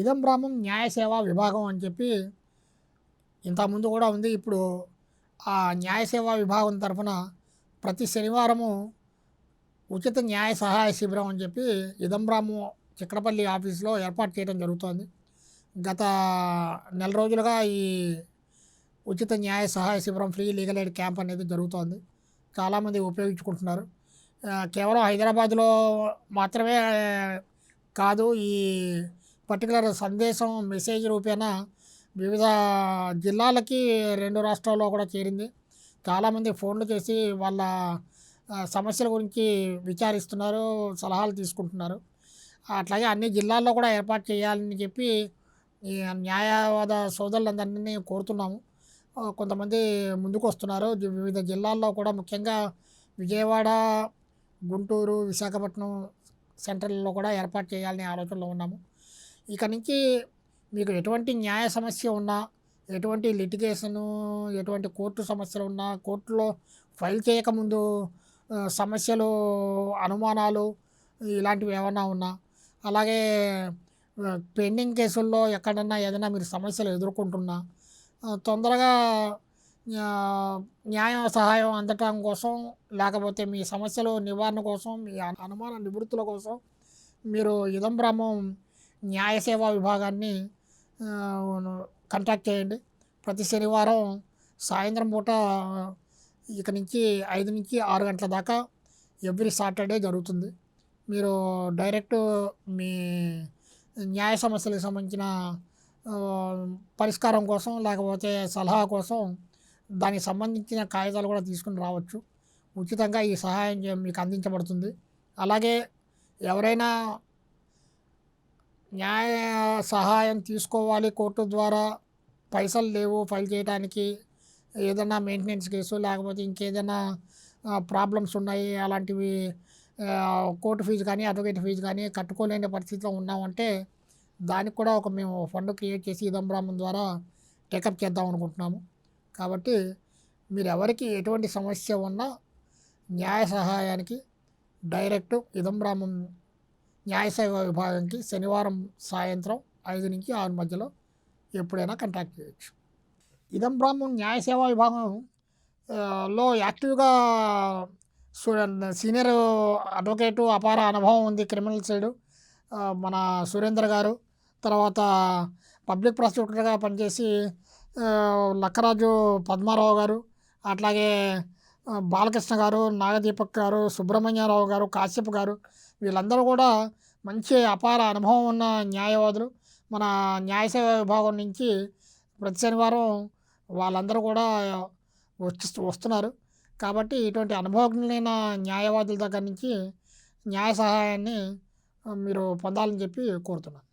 ఇదంబ్రాహ్మం న్యాయ సేవా విభాగం అని చెప్పి ఇంతకుముందు కూడా ఉంది. ఇప్పుడు ఆ న్యాయ సేవా విభాగం తరఫున ప్రతి శనివారము ఉచిత న్యాయ సహాయ శిబిరం అని చెప్పి ఇదం చక్రపల్లి చిక్కడపల్లి ఆఫీస్లో ఏర్పాటు చేయడం జరుగుతోంది. గత నెల రోజులుగా ఈ ఉచిత న్యాయ సహాయ శిబిరం ఫ్రీ లీగల్ ఎయిడ్ క్యాంప్ అనేది జరుగుతోంది. చాలామంది ఉపయోగించుకుంటున్నారు. కేవలం హైదరాబాద్లో మాత్రమే కాదు ఈ పర్టికులర్ సందేశం మెసేజ్ రూపేణ వివిధ జిల్లాలకి రెండు రాష్ట్రాల్లో కూడా చేరింది. చాలామంది ఫోన్లు చేసి వాళ్ళ సమస్యల గురించి విచారిస్తున్నారు సలహాలు తీసుకుంటున్నారు. అట్లాగే అన్ని జిల్లాల్లో కూడా ఏర్పాటు చేయాలని చెప్పి న్యాయవాద సోదరులందరినీ కోరుతున్నాము. కొంతమంది ముందుకు వస్తున్నారు వివిధ జిల్లాల్లో కూడా ముఖ్యంగా విజయవాడ గుంటూరు విశాఖపట్నం సెంటర్లలో కూడా ఏర్పాటు చేయాలనే ఆలోచనలో ఉన్నాము. ఇక నుంచి మీకు ఎటువంటి న్యాయ సమస్య ఉన్నా ఎటువంటి లిటిగేషను ఎటువంటి కోర్టు సమస్యలు ఉన్నా కోర్టులో ఫైల్ చేయకముందు సమస్యలు అనుమానాలు ఇలాంటివి ఏమన్నా ఉన్నా అలాగే పెండింగ్ కేసుల్లో ఎక్కడన్నా ఏదైనా మీరు సమస్యలు ఎదుర్కొంటున్నా తొందరగా న్యాయం న్యాయ సహాయం అందటం కోసం లేకపోతే మీ సమస్యలు నివారణ కోసం మీ అనుమాన నివృత్తుల కోసం మీరు ఇదం బ్రహ్మం న్యాయ సేవా విభాగాన్ని కంటాక్ట్ చేయండి. ప్రతి శనివారం సాయంత్రం పూట ఇక నుంచి ఐదు నుంచి ఆరు గంటల దాకా ఎవ్రీ సాటర్డే జరుగుతుంది. మీరు డైరెక్ట్ మీ న్యాయ సమస్యలకు సంబంధించిన పరిష్కారం కోసం లేకపోతే సలహా కోసం దానికి సంబంధించిన కాగితాలు కూడా తీసుకుని రావచ్చు. ఉచితంగా ఈ సహాయం మీకు అందించబడుతుంది. అలాగే ఎవరైనా న్యాయ సహాయం తీసుకోవాలి కోర్టు ద్వారా. పైసలు లేవు ఫైల్ చేయడానికి. ఏదైనా మెయింటెనెన్స్ కేసు లేకపోతే ఇంకేదైనా ప్రాబ్లమ్స్ ఉన్నాయి అలాంటివి కోర్టు ఫీజు కానీ అడ్వకేట్ ఫీజు కానీ కట్టుకోలేని పరిస్థితిలో ఉన్నామంటే దానికి కూడా ఒక మేము ఫండ్ క్రియేట్ చేసి ఇదం ద్వారా టేకప్ చేద్దాం అనుకుంటున్నాము. కాబట్టి మీరు ఎవరికి ఎటువంటి సమస్య ఉన్నా న్యాయ సహాయానికి డైరెక్ట్ ఇదం న్యాయసేవ న్యాయ శనివారం సాయంత్రం ఐదు నుంచి ఆరు మధ్యలో ఎప్పుడైనా కాంటాక్ట్ చేయొచ్చు. ఇదం బ్రాహ్మణ్ న్యాయసేవా విభాగం లో యాక్టివ్గా స్టూడెంట్ సీనియర్ అడ్వకేటు అపార అనుభవం ఉంది క్రిమినల్ సైడు. మన సురేందర్ గారు తర్వాత పబ్లిక్ ప్రాసిక్యూటర్గా పనిచేసి లక్కరాజు పద్మారావు గారు అట్లాగే బాలకృష్ణ గారు నాగదీపక్ గారు సుబ్రహ్మణ్యారావు గారు కాశ్యప్ గారు వీళ్ళందరూ కూడా మంచి అపార అనుభవం ఉన్న న్యాయవాదులు. మన న్యాయసేవ విభాగం నుంచి ప్రతి శనివారం వాళ్ళందరూ కూడా వచ్చి వస్తున్నారు. కాబట్టి ఇటువంటి అనుభవజ్ఞులైన న్యాయవాదుల దగ్గర నుంచి న్యాయ సహాయాన్ని మీరు పొందాలని చెప్పి కోరుతున్నాను.